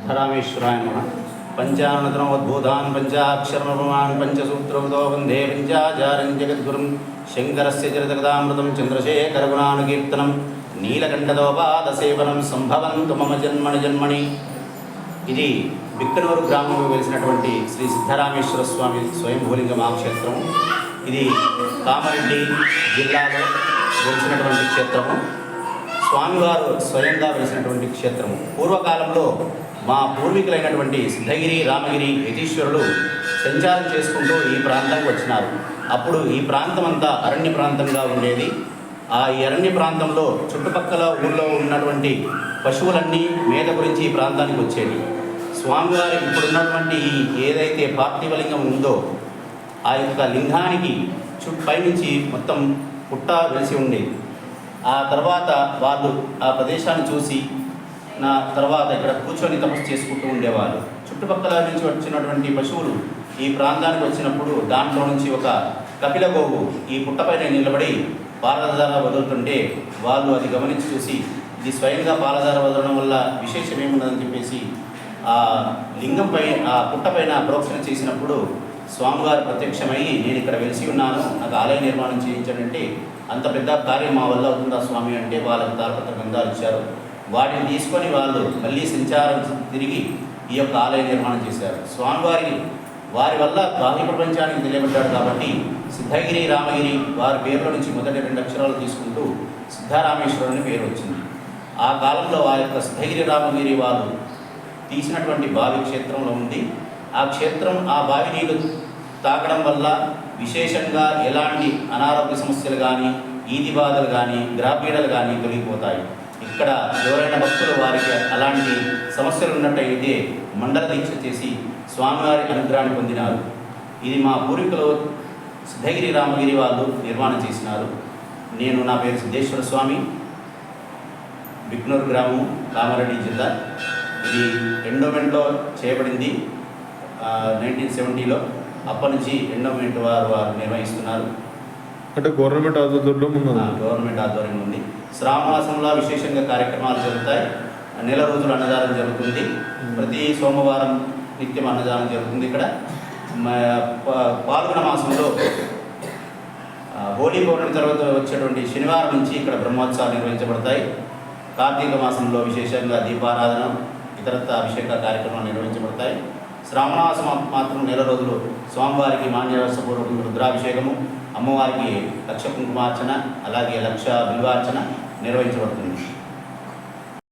సిద్ధరామేశ్వరాయ నమ. పంచానతనోద్భూతాన్ పంచాక్షరమపమాన్ పంచసూత్రముతో వందే పంచాచారం జగద్గురుం శంకరస్య చరితకథామృతం చంద్రశేఖరగుణానుకీర్తనం నీలకంఠదోపాదసేవనం సంభవంతు మమ జన్మని జన్మని. ఇది బిక్కనూరు గ్రామంలో వెలిసినటువంటి శ్రీ సిద్ధరామేశ్వర స్వామి స్వయంభూలింగ మహాక్షేత్రము ఇది కామారెడ్డి జిల్లాలో వెలిసినటువంటి క్షేత్రము. స్వామివారు స్వయంగా వెలిసినటువంటి క్షేత్రము. పూర్వకాలంలో మా పూర్వీకులైనటువంటి సిద్ధగిరి రామగిరి యతీశ్వరులు సంచారం చేసుకుంటూ ఈ ప్రాంతానికి వచ్చినారు. అప్పుడు ఈ ప్రాంతం అంతా అరణ్య ప్రాంతంగా ఉండేది. ఆ ఈ అరణ్య ప్రాంతంలో చుట్టుపక్కల ఊళ్ళో ఉన్నటువంటి పశువులన్నీ మేత గురించి ఈ ప్రాంతానికి వచ్చేవి. స్వామివారి ఇప్పుడున్నటువంటి ఈ ఏదైతే పార్థివలింగం ఉందో ఆ యొక్క లింగానికి చుట్టూ పైనుంచి మొత్తం పుట్ట వెలిసి ఉండేది. ఆ తర్వాత వాళ్ళు ఆ ప్రదేశాన్ని చూసి నా తర్వాత ఇక్కడ కూర్చొని తపస్సు చేసుకుంటూ ఉండేవారు. చుట్టుపక్కల నుంచి వచ్చినటువంటి పశువులు ఈ ప్రాంతానికి వచ్చినప్పుడు దాంట్లో నుంచి ఒక కపిల గోవు ఈ పుట్టపైన నిలబడి పాలధార వదులుతుంటే వాళ్ళు అది గమనించి చూసి ఇది స్వయంగా పాలధార వదలడం వల్ల విశేషం ఏమున్నదని చెప్పేసి ఆ లింగంపై ఆ పుట్టపైన ప్రోక్షణ చేసినప్పుడు స్వామివారు ప్రత్యక్షమయ్యి నేను ఇక్కడ వెలిసి ఉన్నాను. నాకు ఆలయ నిర్మాణం చేయించాడంటే అంత పెద్ద కార్యం మా వల్ల అవుతుందా స్వామి అంటే వాళ్ళకి తారపత్ర గ్రంథాలు ఇచ్చారు. వాటిని తీసుకొని వాళ్ళు మళ్ళీ సంచారం తిరిగి ఈ యొక్క ఆలయ నిర్మాణం చేశారు. స్వామివారి వారి వల్ల బాహ్య ప్రపంచానికి తెలియబడ్డాడు కాబట్టి సిద్ధగిరి రామగిరి వారి పేర్ల నుంచి మొదటి రెండు అక్షరాలు తీసుకుంటూ సిద్ధారామేశ్వరుని పేరు వచ్చింది. ఆ కాలంలో వారి యొక్క సిద్ధగిరి రామగిరి వారు తీసినటువంటి బావి క్షేత్రంలో ఉంది ఆ క్షేత్రం ఆ బావి నీళ్ళు తాగడం వల్ల విశేషంగా ఎలాంటి అనారోగ్య సమస్యలు కానీ ఈది బాధలు కానీ గ్రాపీడలు కానీ తొలగిపోతాయి. ఇక్కడ ఎవరైనా భక్తులు వారికి అలాంటి సమస్యలు ఉన్నట్టయితే మండల దీక్ష చేసి స్వామివారి అనుగ్రహాన్ని పొందినారు. ఇది మా పూర్వీకులు సిద్ధగిరి రామగిరి వాళ్ళు నిర్మాణం చేసినారు. నేను నా పేరు సిద్ధేశ్వర స్వామి బిగ్నూరు గ్రామం కామారెడ్డి జిల్లా. ఇది ఎండోమెంట్లో చేయబడింది. నైన్టీన్ సెవెంటీలో అప్పటి నుంచి ఎండోమెంట్ వారు వారు నిర్వహిస్తున్నారు. అంటే గవర్నమెంట్ ఆధ్వర్యంలో గవర్నమెంట్ ఆధ్వర్యంలో ఉంది. శ్రావణమాసంలో విశేషంగా కార్యక్రమాలు జరుగుతాయి. నెల రోజులు అన్నదానం జరుగుతుంది. ప్రతి సోమవారం నిత్యం అన్నదానం జరుగుతుంది ఇక్కడ. పాల్గొన మాసంలో హోలీ పౌర్ణమి తర్వాత వచ్చేటువంటి శనివారం నుంచి ఇక్కడ బ్రహ్మోత్సవాలు నిర్వహించబడతాయి. కార్తీక మాసంలో విశేషంగా దీపారాధన ఇతరత్ర అభిషేక కార్యక్రమాలు నిర్వహించబడతాయి. శ్రావణమాసం మాత్రం నెల రోజులు స్వామివారికి మాన్యవసపూర్వకం రుద్రాభిషేకము అమ్మవారికి లక్ష కుంకుమార్చన అలాగే లక్ష బిల్వార్చన నిర్వహించబడుతుంది.